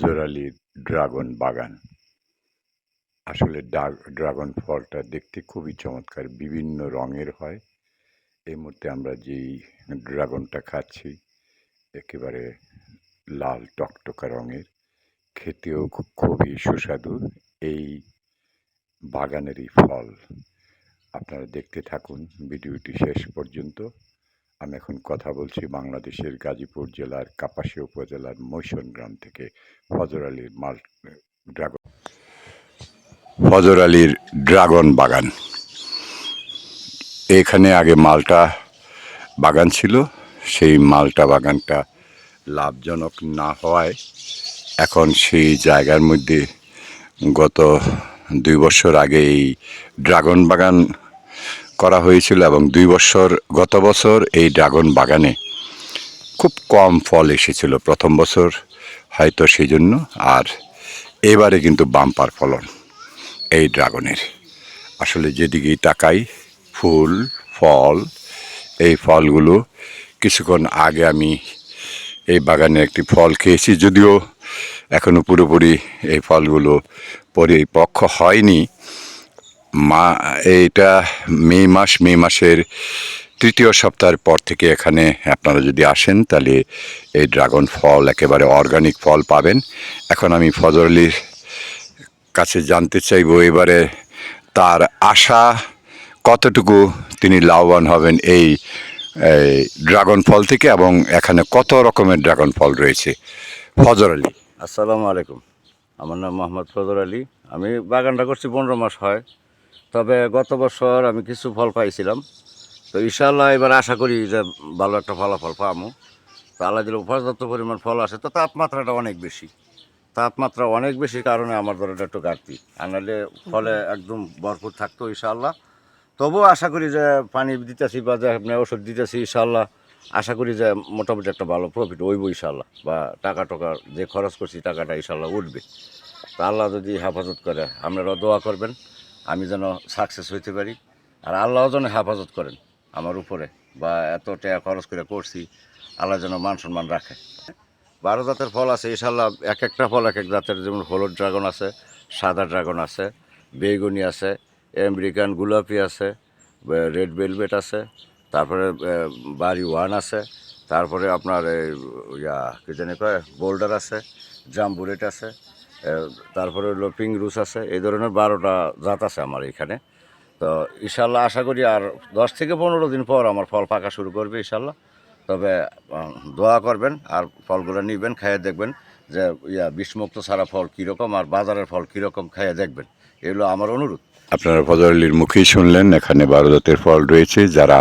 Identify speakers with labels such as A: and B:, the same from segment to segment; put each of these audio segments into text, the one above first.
A: ফজর আলীর ড্রাগন বাগান। আসলে ড্রাগন ফলটা দেখতে খুবই চমৎকার, বিভিন্ন রঙের হয়। এই মুহূর্তে আমরা যেই ড্রাগনটা খাচ্ছি, একেবারে লাল টকটকা রঙের, খেতেও খুবই সুস্বাদু। এই বাগানেরই ফল, আপনারা দেখতে থাকুন, ভিডিওটি শেষ পর্যন্ত। আমি এখন কথা বলছি বাংলাদেশের গাজীপুর জেলার কাপাসিয়া উপজেলার মৈশন গ্রাম থেকে ফজর আলীর মাল, ড্রাগন। ফজর আলীর ড্রাগন বাগান। এখানে আগে মালটা বাগান ছিল, সেই মালটা বাগানটা লাভজনক না হওয়ায় এখন সেই জায়গার মধ্যে গত দুই বছর আগে এই ড্রাগন বাগান করা হয়েছিল এবং দুই বছর, গত বছর এই ড্রাগন বাগানে খুব কম ফল এসেছিল প্রথম বছর হয়তো সেই জন্য আর এবারে কিন্তু বাম্পার ফলন এই ড্রাগনের। আসলে যেদিকেই তাকাই, ফুল, ফল, এই ফলগুলো কিছুক্ষণ আগে আমি এই বাগানে একটি ফল খেয়েছি, যদিও এখনও পুরোপুরি এই ফলগুলো পরিপক্ষ হয়নি। মা, এইটা মে মাস, মে মাসের তৃতীয় সপ্তাহের পর থেকে এখানে আপনারা যদি আসেন, তাহলে এই ড্রাগন ফল একেবারে অর্গানিক ফল পাবেন। এখন আমি ফজর আলীর কাছে জানতে চাইব, এবারে তার আশা কতটুকু তিনি লাভবান হবেন এই ড্রাগন ফল থেকে এবং এখানে কত রকমের ড্রাগন ফল রয়েছে? ফজর আলী।
B: আসসালামু আলাইকুম। আমার নাম মোহাম্মদ ফজর আলী। আমি বাগানটা করছি, পনেরো মাস হয়। তবে গত বছর আমি কিছু ফল পাইছিলাম। তো ইনশাল্লাহ এবার আশা করি যে ভালো একটা ফলাফল পাবো তো আল্লাহ দিলে পর্যাপ্ত পরিমাণ ফল আসে। তো তাপমাত্রাটা অনেক বেশি। তাপমাত্রা অনেক বেশি কারণে আমার ধরনের একটু ঘাটতি। আর নাহলে ফলে একদম ভরপুর থাকতো ইনশাল্লাহ তবুও আশা করি যে পানি দিতেছি বা যে আপনি ওষুধ দিতেছি ইনশাল্লাহ আশা করি যে মোটামুটি একটা ভালো প্রফিট হইব ইনশাল্লাহ বা টাকা টাকা যে খরচ করছি টাকাটা ইনশাল্লাহ উঠবে। তা আল্লাহ যদি হেফাজত করে, আপনারাও দোয়া করবেন। আমি যেন সাকসেস হইতে পারি। আর আল্লাহ যেন হেফাজত করেন আমার উপরে, বা এত টাকা খরচ করে করছি, আল্লাহ যেন মান সম্মান রাখে। বারো জাতের ফল আছে ইনশাল্লাহ এক একটা ফল এক এক জাতের, যেমন হলুদ ড্রাগন আছে, সাদা ড্রাগন আছে, বেগুনি আছে আমেরিকান গোলাপি আছে রেড ভেলভেট আছে, তারপরে বাড়ি ওয়ান আছে, তারপরে আপনার ইয়া, কী জানি কয়, বোল্ডার আছে, জাম্বুরেট আছে তারপরে হলো পিং রুস আছে এই ধরনের বারোটা জাত আছে আমার এখানে। তো ইনশাল্লাহ আশা করি আর দশ থেকে পনেরো দিন পর আমার ফল পাকা শুরু করবে ইনশাল্লাহ তবে দোয়া করবেন আর ফলগুলো নিবেন খাইয়ে দেখবেন যে, ইয়া, বিষমুক্ত ছাড়া ফল কীরকম আর বাজারের ফল কীরকম খাইয়ে দেখবেন। এগুলো আমার অনুরোধ।
A: আপনারা ফজর আলীর মুখেই শুনলেন, এখানে বারো জাতের ফল রয়েছে। যারা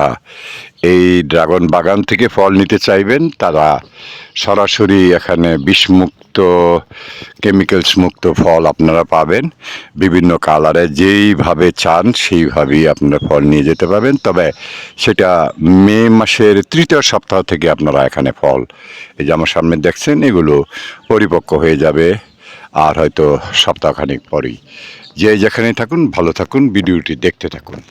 A: এই ড্রাগন বাগান থেকে ফল নিতে চাইবেন, তারা সরাসরি এখানে বিষমুক্ত কেমিক্যালস মুক্ত ফল আপনারা পাবেন। বিভিন্ন কালারে যেইভাবে চান, সেইভাবেই আপনারা ফল নিয়ে যেতে পারবেন। তবে সেটা মে মাসের তৃতীয় সপ্তাহ থেকে আপনারা এখানে ফল, এই যে আমার সামনে দেখছেন, এগুলো পরিপক্ক হয়ে যাবে। আর হয়তো সপ্তাহখানিক পরেই। যে যেখানে থাকুন, ভালো থাকুন, ভিডিওটি দেখতে থাকুন।